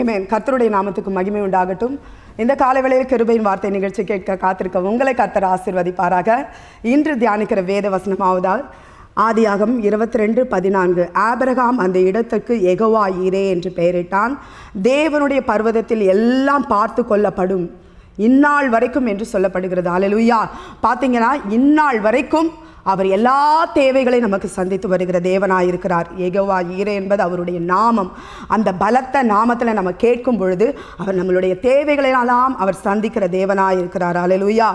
ஏமேன் கர்த்தருடைய நாமத்துக்கு மகிமை உண்டாகட்டும். இந்த காலவேளையில் கிருபையின் வார்த்தை நிகழ்ச்சி கேட்க காத்திருக்க உங்களை கர்த்தர் ஆசீர்வதிப்பாராக. இன்று தியானிக்கிற வேத வசனமாவதால் ஆதியாகம் இருபத்தி ரெண்டு பதினான்கு. ஆபரகாம் அந்த இடத்துக்கு எகோவா ஈரே என்று பெயரிட்டான். தேவனுடைய பர்வதத்தில் எல்லாம் பார்த்து கொள்ளப்படும். இந்நாள் வரைக்கும் என்று சொல்லப்படுகிறது. அலலுயா பார்த்தீங்கன்னா இந்நாள் வரைக்கும் அவர் எல்லா தேவைகளையும் நமக்கு சந்தித்து வருகிற தேவனாக இருக்கிறார். ஏகோவா ஈரே என்பது அவருடைய நாமம். அந்த பலத்த நாமத்தில் நம்ம கேட்கும் பொழுது அவர் நம்மளுடைய தேவைகளெல்லாம் அவர் சந்திக்கிற தேவனாக இருக்கிறார். அலலுயா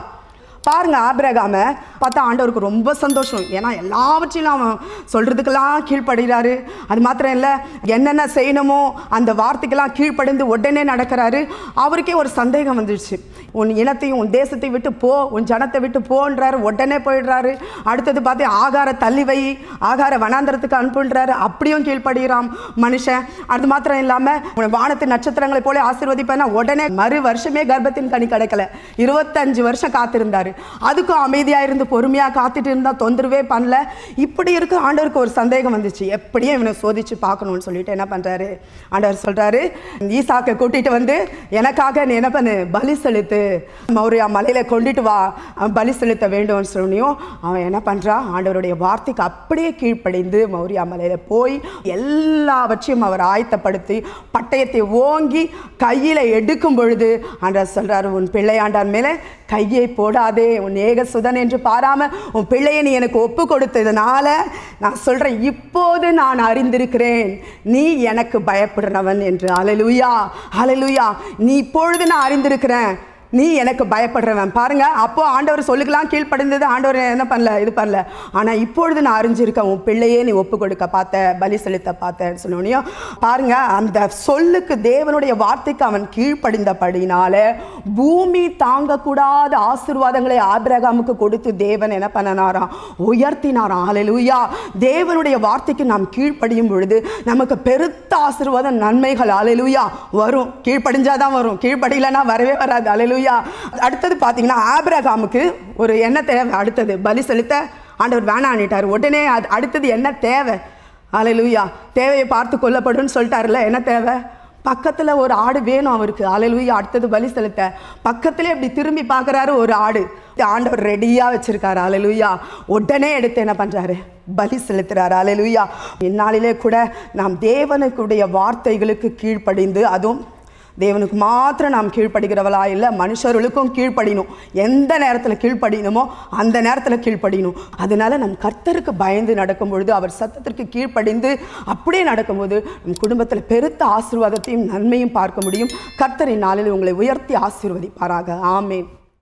பாருங்க ஆபிரகாம பார்த்தா ஆண்டவருக்கு ரொம்ப சந்தோஷம். ஏன்னா எல்லாவற்றிலும் அவன் சொல்றதுக்கெல்லாம் கீழ்ப்படுகிறாரு. அது மாத்திரம் இல்லை என்னென்ன செய்யணுமோ அந்த வார்த்தைக்கெல்லாம் கீழ்ப்படிந்து உடனே நடக்கிறாரு. அவருக்கே ஒரு சந்தேகம் வந்துடுச்சு உன் இனத்தையும் உன் தேசத்தை விட்டு போ உன் ஜனத்தை விட்டு போன்றாரு உடனே போயிடுறாரு. அடுத்தது பார்த்து ஆகார தள்ளி வை ஆகார வனாந்தரத்துக்கு அனுப்புன்றாரு. அப்படியும் கீழ்ப்படுகிறான் மனுஷன். அது மாத்திரம் இல்லாமல் உன் வானத்து நட்சத்திரங்களை போல ஆசீர்வதிப்பேன்னா உடனே மறு வருஷமே கர்ப்பத்தின் கனி கிடைக்கல. இருபத்தஞ்சு வருஷம் காத்திருந்தாரு. அதுக்கும் அமைதியாக இருந்து பொறுமையாக காத்துட்டு இருந்தால் தொந்தரவே பண்ணல. இப்படி இருக்க ஆண்டவருக்கு ஒரு சந்தேகம் வந்துச்சு. எப்படியும் இவனை சோதிச்சு பார்க்கணும்னு சொல்லிட்டு என்ன பண்றாரு? ஆண்டவர் சொல்றாரு ஈசாக்கை கூட்டிட்டு வந்து எனக்காக நீ என்ன பண்ணு? பலி செலுத்து. மௌரியா மலையில கொண்டுட்டு வா. அவன் பலி செலுத்த வேண்டும்னு சொல்லியும் அவன் என்ன பண்ணுறான் ஆண்டவருடைய வார்த்தைக்கு அப்படியே கீழ்ப்படைந்து மௌரியா மலையில போய் எல்லாவற்றையும் அவர் ஆயத்தப்படுத்தி பட்டயத்தை ஓங்கி கையில எடுக்கும் பொழுது ஆண்டவர் சொல்றாரு உன் பிள்ளையாண்டான் மேலே கையை போடாதே உன் ஏக சுதன் என்று பாராம உன் பிள்ளையை நீ எனக்கு ஒப்பு கொடுத்ததுனால நான் சொல்றேன் இப்போது நான் அறிந்திருக்கிறேன் நீ எனக்கு பயப்படுறவன் என்று. அலலுயா அலலுயா நீ இப்பொழுது நான் அறிந்திருக்கிறேன். நீ எனக்கு பயப்படுறவன். பாருங்க அப்போ ஆண்டவர் சொல்லுக்கெல்லாம் கீழ்ப்படிந்தது ஆண்டவர் என்ன பண்ணல இது பண்ணல. ஆனால் இப்பொழுது நான் அறிஞ்சிருக்கேன் உன் பிள்ளையே நீ ஒப்பு கொடுக்க பார்த்த பலி செலுத்த பார்த்தேன்னு சொன்னோனையும் பாருங்க அந்த சொல்லுக்கு தேவனுடைய வார்த்தைக்கு அவன் கீழ்ப்படிந்தபடினால பூமி தாங்கக்கூடாத ஆசீர்வாதங்களை ஆபிரகாமுக்கு கொடுத்து தேவன் என்ன பண்ணனாராம்? உயர்த்தினாராம். அலலுயா தேவனுடைய வார்த்தைக்கு நாம் கீழ்ப்படியும் பொழுது நமக்கு பெருத்த ஆசீர்வாதம் நன்மைகள் அலலுயா வரும். கீழ்ப்படிஞ்சாதான் வரும். கீழ்ப்படியலனா வரவே வராது. சரியா அடுத்தது பார்த்தீங்கன்னா ஆபிரகாமுக்கு ஒரு என்ன தேவை. அடுத்தது பலி செலுத்த ஆண்டவர் வேணான்னுட்டார் உடனே அது அடுத்தது என்ன தேவை? அலை லூயா தேவையை பார்த்து கொல்லப்படும்னு சொல்லிட்டாருல என்ன தேவை? பக்கத்தில் ஒரு ஆடு வேணும் அவருக்கு. அலையிலுயா அடுத்தது பலி செலுத்த. பக்கத்திலே இப்படி திரும்பி பார்க்குறாரு ஒரு ஆடு. ஆண்டவர் ரெடியாக வச்சிருக்காரு. அலையிலுயா உடனே எடுத்து என்ன பண்ணுறாரு பலி செலுத்துறாரு. அலையிலுயா இந்நாளிலே கூட நாம் தேவனுக்குடைய வார்த்தைகளுக்கு கீழ்ப்படிந்து அதுவும் தேவனுக்கு மாத்திரம் நாம் கீழ்ப்படுகிறவளா இல்லை மனுஷர்களுக்கும் கீழ்ப்படினும் எந்த நேரத்தில் கீழ்ப்படினுமோ அந்த நேரத்தில் கீழ்ப்படியணும். அதனால நம் கர்த்தருக்கு பயந்து நடக்கும் பொழுது அவர் சத்தத்திற்கு கீழ்ப்படிந்து அப்படியே நடக்கும்போது நம் குடும்பத்தில் பெருத்த ஆசீர்வாதத்தையும் நன்மையும் பார்க்க முடியும். கர்த்தரின் நாளில் உங்களை உயர்த்தி ஆசீர்வதிப்பாராக. ஆமேன்.